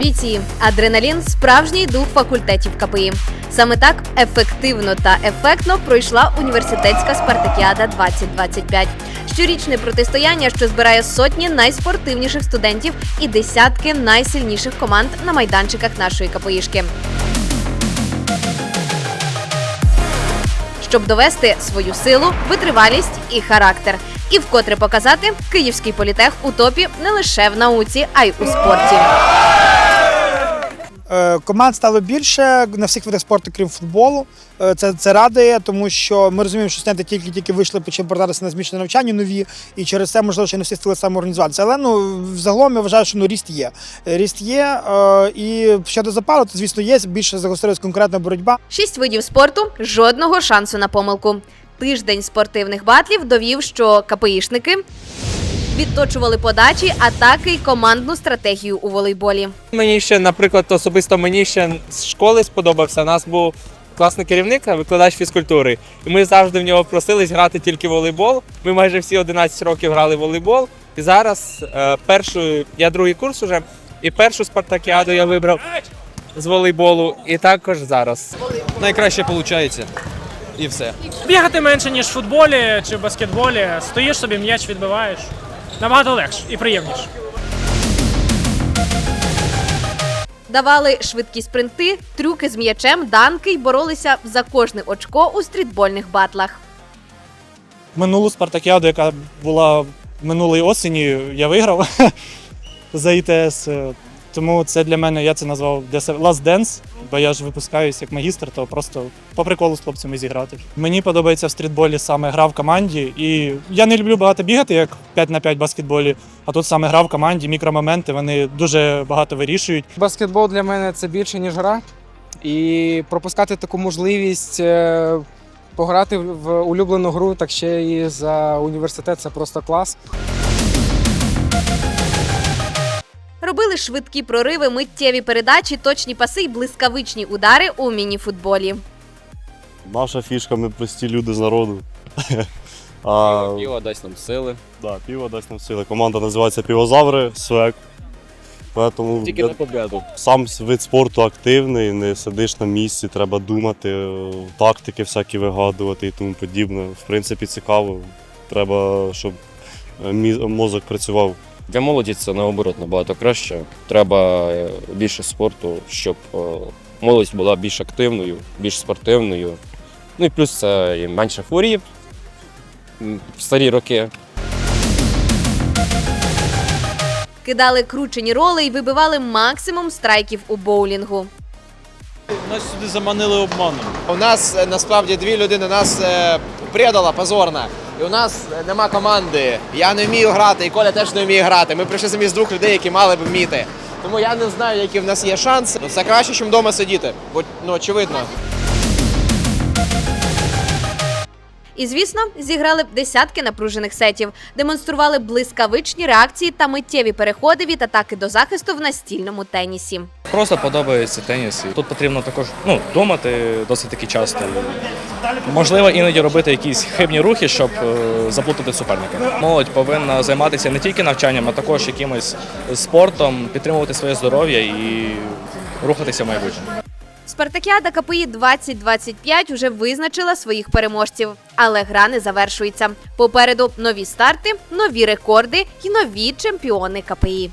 Амбіції, адреналін справжній дух факультетів КПІ. Саме так ефективно та ефектно пройшла університетська спартакіада 2025. Щорічне протистояння, що збирає сотні найспортивніших студентів і десятки найсильніших команд на майданчиках нашої КПІшки. щоб довести свою силу, витривалість і характер, і вкотре показати київський політех у топі не лише в науці, а й у спорті. Е, Команд стало більше на всіх видах спорту, крім футболу. Е, Це, це радує, тому що ми розуміємо, що студенти тільки-тільки вийшли, почали повертатися на змішане навчання нові, і через це, можливо, ще не всі встигли самоорганізуватися. Але ну, взагалом я вважаю, що ну, ріст є. Ріст є, е, і щодо запалу, то, звісно, є. Більше загострилась конкретна боротьба. Шість видів спорту жодного шансу на помилку. Тиждень спортивних батлів довів, що КПІшники відточували подачі, атаки й командну стратегію у волейболі. Мені ще, наприклад, особисто мені ще з школи сподобався. У нас був класний керівник, викладач фізкультури. І ми завжди в нього просились грати тільки в волейбол. Ми майже всі 11 років грали в волейбол. І зараз е, першу, я другий курс уже, і першу спартакіаду я вибрав з волейболу. І також зараз. найкраще виходить. І все. Бігати менше, ніж в футболі чи в баскетболі. Стоїш собі, м'яч відбиваєш. Набагато легше і приємніше. Давали швидкі спринти, трюки з м'ячем, данки й боролися за кожне очко у стрітбольних батлах. минулу спартакіаду, яка була минулої осені, я виграв за ІТС. Тому це для мене, я це назвав Last Dance, бо я ж випускаюсь як магістр, то просто по приколу з хлопцями зіграти. Мені подобається в стрітболі саме гра в команді. І я не люблю багато бігати, як 5 на 5 в баскетболі, а тут саме гра в команді, мікромоменти, вони дуже багато вирішують. Баскетбол для мене це більше, ніж гра. І пропускати таку можливість е, пограти в улюблену гру, так ще і за університет це просто клас. Робили швидкі прориви, миттєві передачі, точні паси й блискавичні удари у мініфутболі. Наша фішка, ми прості люди з народу. А, Піво дасть нам сили. да, піво дасть нам сили. Команда називається Півозаври, свек. Поэтому Тільки я- на победу. сам вид спорту активний, не сидиш на місці, треба думати, е, тактики всякі вигадувати і тому подібне. В принципі, цікаво. Треба, щоб е, мі- мозок працював. Для молоді це наоборот набагато краще. Треба е, більше спорту, щоб е, молодь була більш активною, більш спортивною. Ну і плюс це і менше хворів в старі роки. Кидали кручені роли і вибивали максимум страйків у боулінгу. Нас сюди заманили обманом. У нас е, насправді дві людини нас е, предала позорно. І у нас е, нема команди. Я не вмію грати, і Коля теж не вміє грати. Ми прийшли замість двох людей, які мали б вміти. Тому я не знаю, які в нас є шанси. Ну, Це краще, ніж вдома сидіти, бо ну очевидно. І, звісно, зіграли десятки напружених сетів, демонстрували блискавичні реакції та миттєві переходи від атаки до захисту в настільному тенісі. Просто подобається теніс. Тут потрібно також ну, думати досить таки часто. Можливо, іноді робити якісь хибні рухи, щоб е, заплутати суперника. Молодь повинна займатися не тільки навчанням, а також якимось спортом, підтримувати своє здоров'я і рухатися в майбутнє. Спартакіада КПІ 2025 уже визначила своїх переможців, але гра не завершується. Попереду нові старти, нові рекорди і нові чемпіони КПІ.